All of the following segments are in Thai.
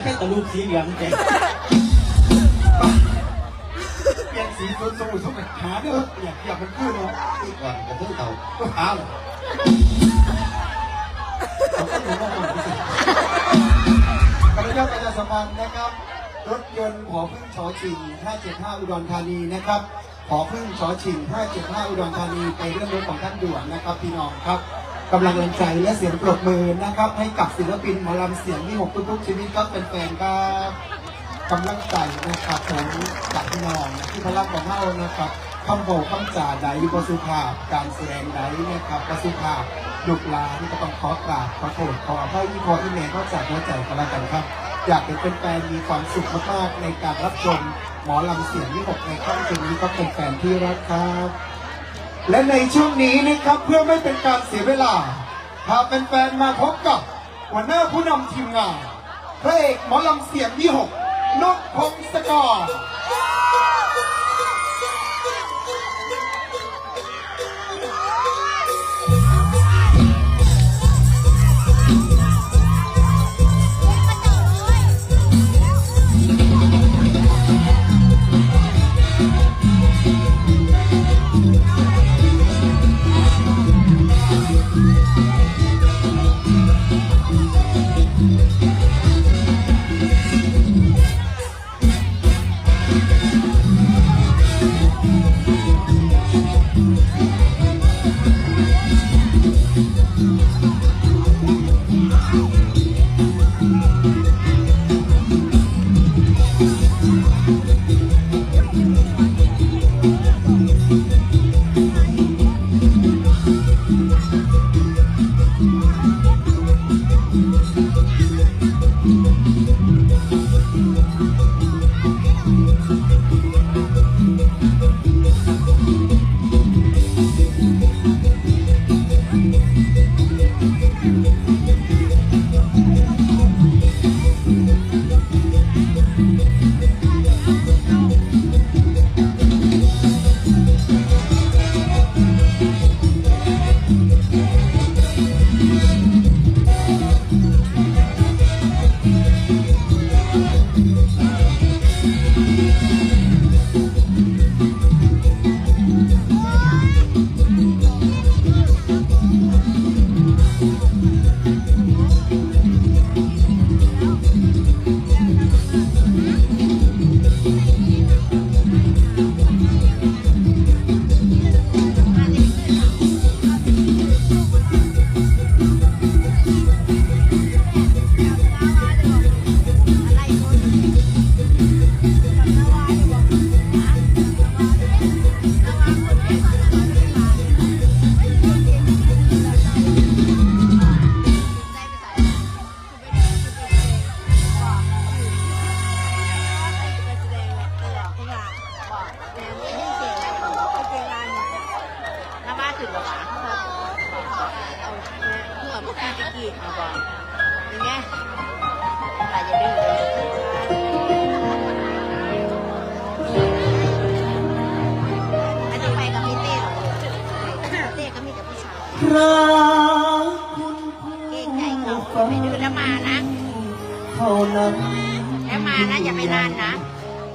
แค่ตะลูกสีเหลืองเองเปลี่ยนสีสมุทรสมุทรหาเนี่ยอยากอยากมันขึ้นเนาะที่ก่อนกระทืบเต่าอ้าวขออนุญาตประชาสัมพันธ์นะครับ รถยนต์หอพึ่งชอชิง 575 อุดรธานีนะครับหอพึ่งชอชิง 575 อุดรธานี ไปเรื่องรถของท่านด่วนนะครับพี่น้องครับ กำลังแรงใจและเสียงปรบมือนะครับ ให้กับศิลปินหมอลำเสียงที่หกทุกๆชีวิตครับเป็นแฟนๆครับกำลังใจนะครับผมจากพี่น้องที่พลังของเฮานะครับคำโบกคำจ่าใดประสุภาพ การแสดงใดนะครับประสุภาพดุกหลานก็ต้องขอกราบขอโทษขออภัยที่พอที่แม่ก็จากหัวใจกันแล้วกันครับ อยากเป็นแฟนมีความสุขมากๆในการรับชมหมอลำเสียงที่หกในค่ำคืนนี้ก็เป็นแฟนที่รักครับ และในช่วงนี้นะครับเพื่อไม่เป็นการเสียเวลาพาแฟนๆมาพบกับหัวหน้าผู้นำทีมงานพระเอกหมอลำเสียงที่หกนกพงศกร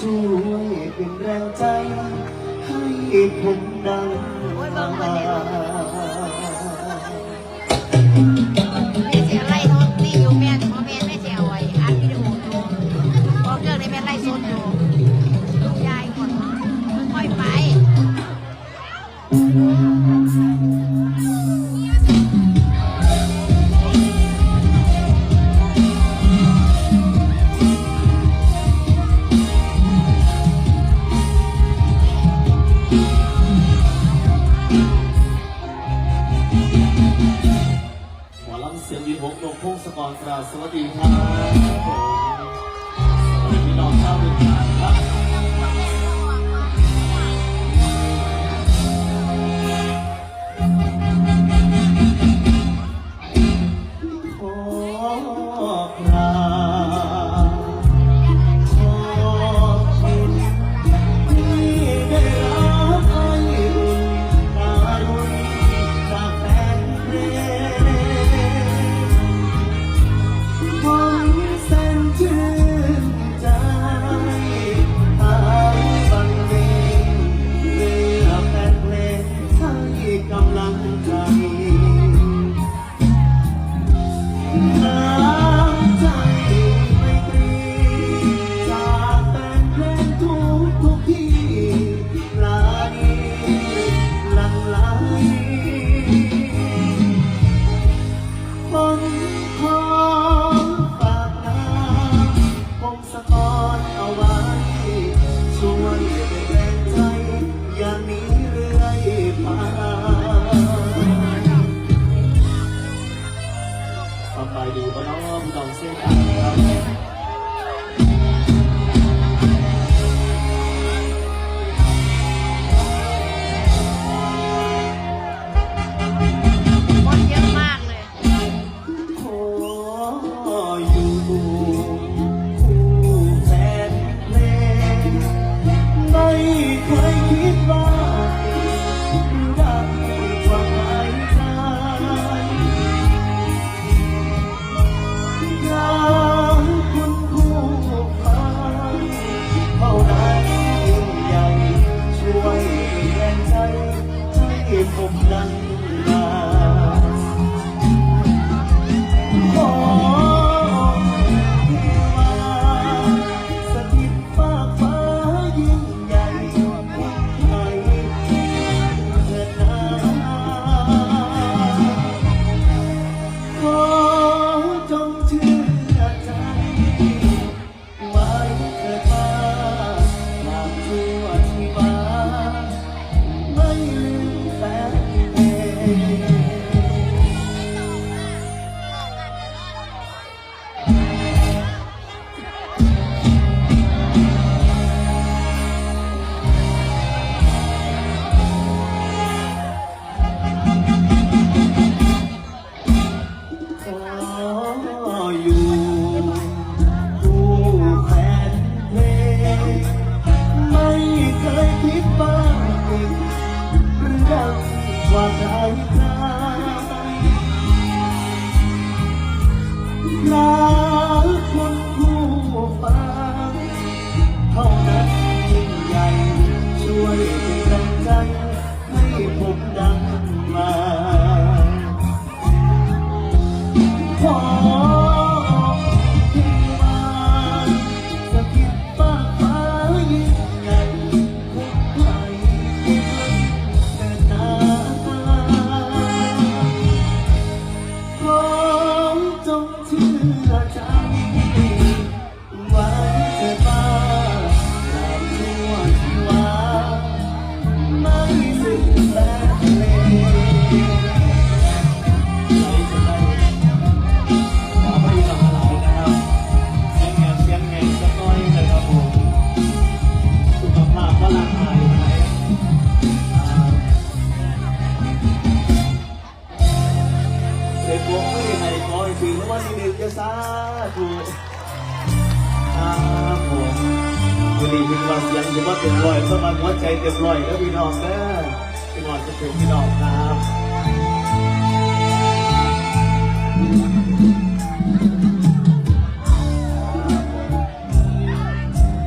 ช่วยเป็นแรงใจ ให้ผมดังโอ้ยเบิ่งมันเล เสียงวินหงลงพุ่งศกอรกราสวัสดีครับสวัสดีน้องชาวเรือ สบายดีป่ะน้องน้องเสียกันครับ ให้ วันนี้พี่ว่าเสียงถือว่าเต็มร้อยสมัครหัวใจเต็มร้อยแล้วพี่น้องเด้อพี่น้องจะถึงพี่น้องครับ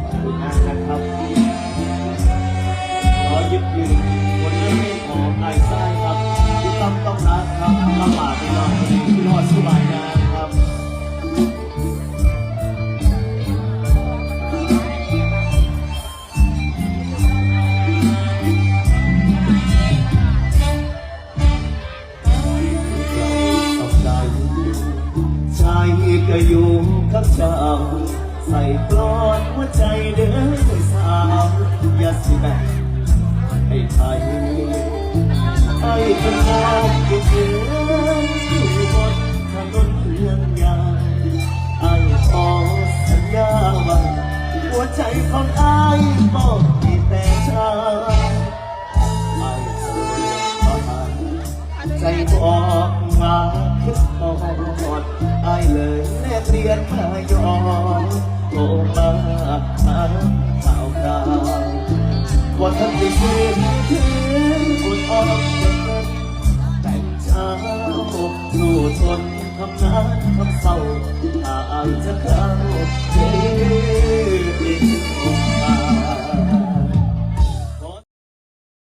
ขอบคุณมากครับขอยึดยืนบนเรื่องนี้ของนายซ้า ก็อยู่กับเจ้าใส่ปลอดหัวใจเดินสาวอย่าสิแบกให้ไทยให้คนมองอยู่เยือนอยู่บนถนนเรื่องยางไอ้ขอสัญญาว่าหัวใจของ ยนพายอนโทรมาหาข่าวคราวว่าท่านได้คืนคืนบุญออกเงินแต่งเช้าสู้ทนทำงานทำเศร้าถ้าอายจะเข้าใจ